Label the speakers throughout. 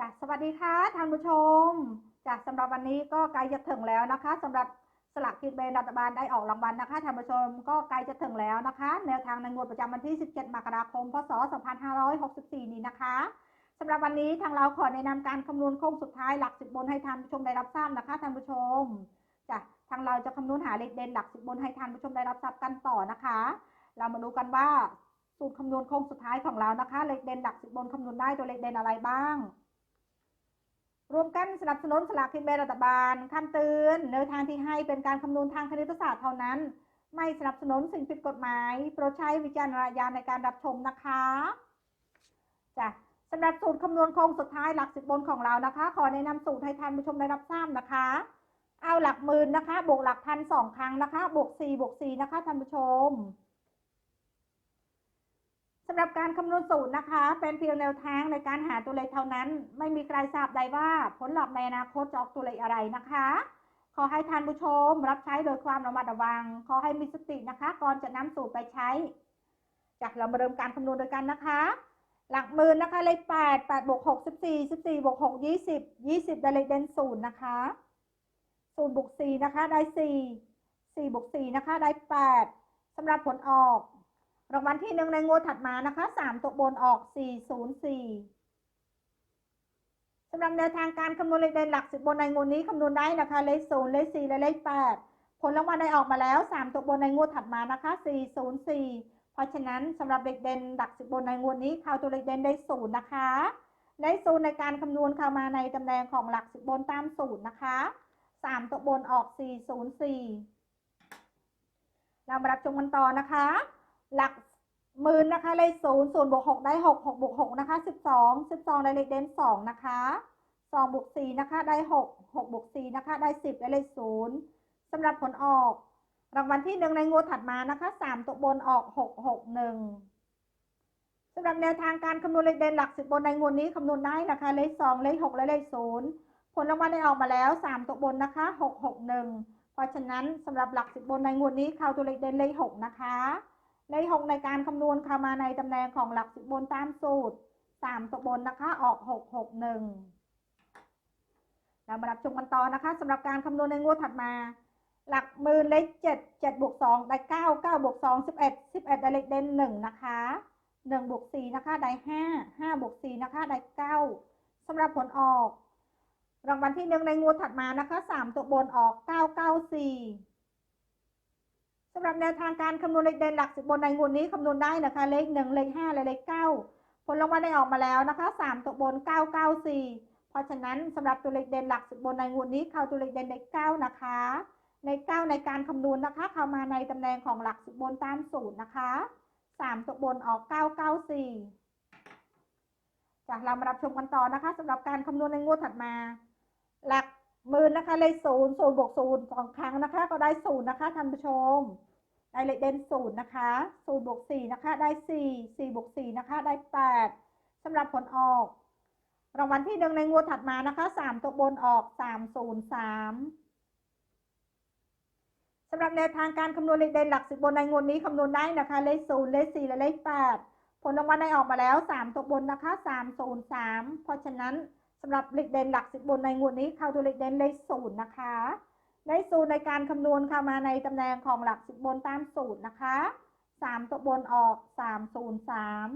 Speaker 1: จ้ะสวัสดีค่ะท่านผู้ชมจ้ะสำหรับวันนี้ก็ใกล้จะถึงแล้วนะคะสำหรับสลากกินแบ่งรัฐบาลได้ออกรางวัลนะคะท่านผู้ชมก็ใกล้จะถึงแล้วนะคะ แนวทางในงวดประจำวันที่ 17 มกราคม พศ 2564 นี้นะคะสำหรับวันนี้ทางเราขอแนะนำการคำนวณโค้งสุดท้ายหลักสิบบนให้ท่านผู้ชมได้รับทราบนะคะท่านผู้ชมจ้ะทางเราจะคำนวณหาเลขเด่นหลักสิบบนให้ท่านผู้ชมได้รับทราบกันต่อนะคะ เรามาดูกันว่าสูตรคำนวณโค้งสุดท้ายของเรานะคะ เลขเด่นหลักสิบบนคำนวณได้ตัวเลขเด่นอะไรบ้าง วมกันสนับสนุนสลากกินแบ่งรัฐบาลคำเตือนแนวทางที่ให้เป็นการคำนวณทางคณิตศาสตร์เท่านั้น ไม่สนับสนุนสิ่งผิดกฎหมายโปรดใช้วิจารณญาณในการรับชมนะคะจ้ะสำหรับสูตรคำนวณโครงสุดท้ายหลักสิบบนของเรานะคะ ขอแนะนำสูตรให้ท่านผู้ชมได้รับทราบนะคะ เอาหลักหมื่นนะคะ บวกหลักพันสองครั้งนะคะ บวกสี่บวกสี่นะคะท่านผู้ชม หรับการคำนวณสูตรนะคะ เป็นเพียงแนวทางในการหาตัวเลขเท่านั้น ไม่มีใครทราบได้ว่าผลลัพธ์ในอนาคตจะออกตัวเลขอะไรนะคะ ขอให้ท่านผู้ชม รับใช้โดยความระมัดระวัง ขอให้มีสตินะคะ ก่อนจะนำสูตรไปใช้ จากเรามาเริ่มการคำนวณโดยกันนะคะ หลักหมื่นนะคะเลขแปดแปดบวกหกสิบสี่สิบสี่บวกหกยี่สิบยี่สิบได้เลขเด่นศูนย์นะคะศูนย์บวกสี่นะคะได้สี่สี่บวกสี่นะคะได้แปดสำหรับผลออก รางวัลที่หนึ่งในงวดถัดมานะคะสามตัวบนออกสี่ศูนย์สี่สำหรับแนวทางการคำนวณเลขเด่นหลักสิบบนในงวดนี้คำนวณได้นะคะ เลขศูนย์เลขสี่และเลขแปดผลรางวัลได้ออกมาแล้วสามตัวบนในงวดถัดมานะคะสี่ศูนย์สี่เพราะฉะนั้นสำหรับเลขเด่นหลักสิบบนในงวดนี้เข้าตัวเลขเด่นได้ศูนย์นะคะได้ศูนย์ในการคำนวณเข้ามาในตำแหน่งของหลักสิบบนตามสูตรนะคะสามตัวบนออกสี่ศูนย์สี่เรามารับชมกันต่อนะคะ หลักหมื่นนะคะเลขศูนย์ศูนย์บวกหกได้หกหกบวกหกนะคะสิบสองสิบสองได้เลขเด่นสองนะคะสองบวกสี่นะคะได้หกหกบวกสี่นะคะได้สิบได้เลขศูนย์สำหรับผลออก รางวัลที่หนึ่งในงวดถัดมานะคะสามตัวบนออกหกหกหนึ่งสำหรับแนวทางการคำนวณเลขเด่นหลักสิบบนในงวดนี้คำนวณได้นะคะเลขสองเลขหกและเลขศูนย์ผลรางวัลได้ออกมาแล้วสามตัวบนนะคะหกหกหนึ่งเพราะฉะนั้นสำหรับหลักสิบบนในงวดนี้เข้าตัวเลขเด่นเลขหกนะคะ เลขหกในการคำนวณเข้ามาในตำแหน่งของหลักสิบบนตามสูตรสามตัวบนนะคะออกหกหกหนึ่งเรามารับชมกันต่อนะคะสำหรับการคำนวณในงวดถัดมา หลักหมื่นเลขเจ็ดเจ็ดบวกสองได้เก้าเก้าบวกสองสิบเอ็ดสิบเอ็ดได้เลขเด่นหนึ่งนะคะหนึ่งบวกสี่นะคะได้ห้าห้าบวกสี่นะคะได้เก้าสำหรับผลออก รางวัลที่หนึ่งในงวดถัดมานะคะสามตัวบนออกเก้าเก้าสี่ สำหรับแนวทางการคำนวณเลขเด่นหลักสิบบนในงวดนี้คำนวณได้นะคะ เลขหนึ่งเลขห้าและเลขเก้าผลรางวัลได้ออกมาแล้วนะคะสามตัวบนเก้าเก้าสี่เพราะฉะนั้นสำหรับตัวเลขเด่นหลักสิบบนในงวดนี้เข้าตัวเลขเด่นเลขเก้านะคะเลขเก้าในการคำนวณนะคะ เข้ามาในตำแหน่งของหลักสิบบนตามสูตรนะคะสามตัวบนออกเก้าเก้าสี่จากเรามารับชมกันต่อนะคะสำหรับการคำนวณในงวดถัดมา หลัก หมื่นนะคะเลขศูนย์ศูนย์บวกศูนย์สองครั้งนะคะ ก็ได้ศูนย์นะคะท่านผู้ชมได้เลขเด่นศูนย์นะคะศูนย์บวกสี่นะคะ ได้สี่สี่บวกสี่นะคะ ได้แปดสำหรับผลออก รางวัลที่หนึ่งในงวดถัดมานะคะสามตัวบนออกสามศูนย์สามสำหรับแนวทางการคำนวณเลขเด่นหลักสิบบนในงวดนี้คำนวณได้นะคะ เลขศูนย์เลขสี่และเลขแปดผลรางวัลได้ออกมาแล้วสามตัวบนนะคะสามศูนย์สามเพราะฉะนั้น สำหรับเลขเด่นหลักสิบบนในงวดนี้เข้าตัวเลขเด่นเลขศูนย์นะคะเลขศูนย์ในการคำนวณเข้ามาในตำแหน่งของหลักสิบบนตามสูตรนะคะสามตัวบนออกสามศูนย์สาม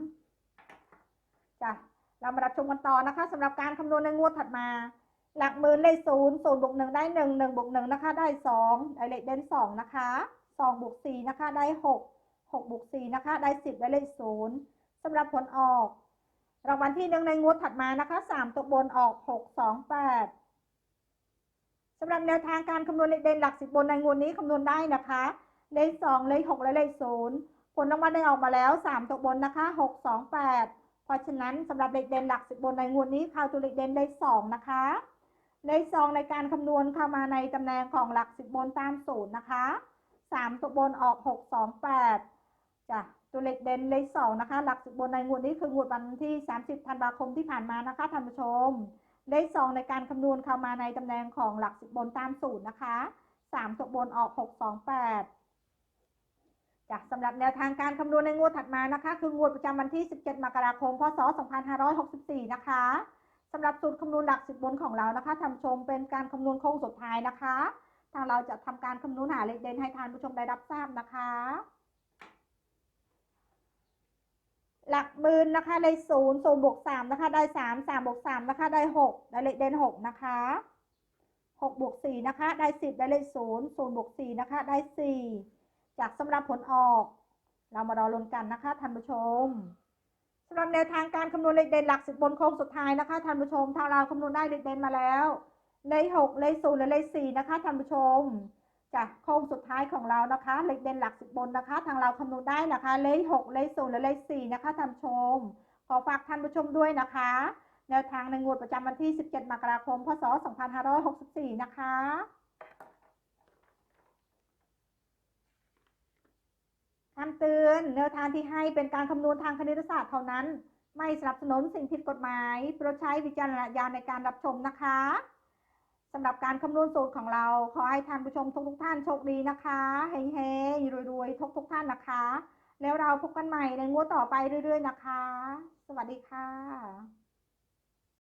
Speaker 1: จ้ะเรามารับชมกันต่อนะคะสำหรับการคำนวณในงวดถัดมา หลักหมื่นเลขศูนย์ศูนย์บวกหนึ่งได้หนึ่งหนึ่งบวกหนึ่งนะคะ ได้สองได้เลขเด่นสองนะคะสองบวกสี่นะคะ ได้หกหกบวกสี่นะคะ ได้สิบได้เลขศูนย์สำหรับผลออก รางวัลที่หนึ่งในงวดถัดมานะคะสามตัวบนออกหกสองแปดสำหรับแนวทางการคำนวณเลขเด่นหลักสิบบนในงวดนี้คำนวณได้นะคะ เลขสองเลขหกและเลขศูนย์ผลรางวัลได้ออกมาแล้วสามตัวบนนะคะหกสองแปดเพราะฉะนั้นสำหรับเลขเด่นหลักสิบบนในงวดนี้ข้าวตัวเลขเด่นเลขสองนะคะเลขสองในการคำนวณเข้ามาในตำแหน่งของหลักสิบบนตามสูตรนะคะสามตัวบนออกหกสองแปดจ้ะ ตัวเลขเด่นเลขสองนะคะ หลักสิบบนในงวดนี้คืองวดวันที่ 30ธันวาคมที่ผ่านมานะคะท่านผู้ชม เลขสองในการคำนวณเข้ามาในตำแหน่งของหลักสิบบนตามสูตรนะคะสามตัวบนออกหกสองแปดจ้ะสำหรับแนวทางการคำนวณในงวดถัดมานะคะ คืองวดประจำวันที่ 17 มกราคม พศ 2564 นะคะสำหรับสูตรคำนวณหลักสิบบนของเรานะคะท่านผู้ชมเป็นการคำนวณโค้งสุดท้ายนะคะ ทางเราจะทำการคำนวณหาเลขเด่นให้ท่านผู้ชมได้รับทราบนะคะ หลักหมื่นนะคะได้ศูนย์ศูนย์บวกสามนะคะได้สามสามบวกสามนะคะได้หกได้เลขเด่นหกนะคะหกบวกสี่นะคะได้สิบได้เลขศูนย์ศูนย์บวกสี่นะคะได้สี่จากสำหรับผลออก เรามารอลุ้นกันนะคะท่านผู้ชมสำหรับแนวทางการคำนวณเลขเด่นหลักสิบบนโค้งสุดท้ายนะคะท่านผู้ชมทางเราคำนวณได้เลขเด่นมาแล้ว เลขหกเลขศูนย์และเลขสี่นะคะท่านผู้ชม จากโค้งสุดท้ายของเรานะคะ เลขเด่นหลักสิบบนนะคะ ทางเราคำนวณได้นะคะ เลขหกเลขศูนย์และเลขสี่นะคะท่านชม ขอฝากท่านผู้ชมด้วยนะคะ แนวทางในงวดประจำวันที่ 17 มกราคม พศ 2564 นะคะคำเตือนแนวทางที่ให้เป็นการคำนวณทางคณิตศาสตร์เท่านั้น ไม่สนับสนุนสิ่งผิดกฎหมาย โปรดใช้วิจารณญาณในการรับชมนะคะ สำหรับการคำนวณสูตรของเรา ขอให้ท่านผู้ชมทุกทุกท่านโชคดีนะคะเฮงๆรวยๆทุกทุกท่านนะคะ แล้วเราพบกันใหม่ในงวดต่อไปเรื่อย ๆ นะคะ สวัสดีค่ะ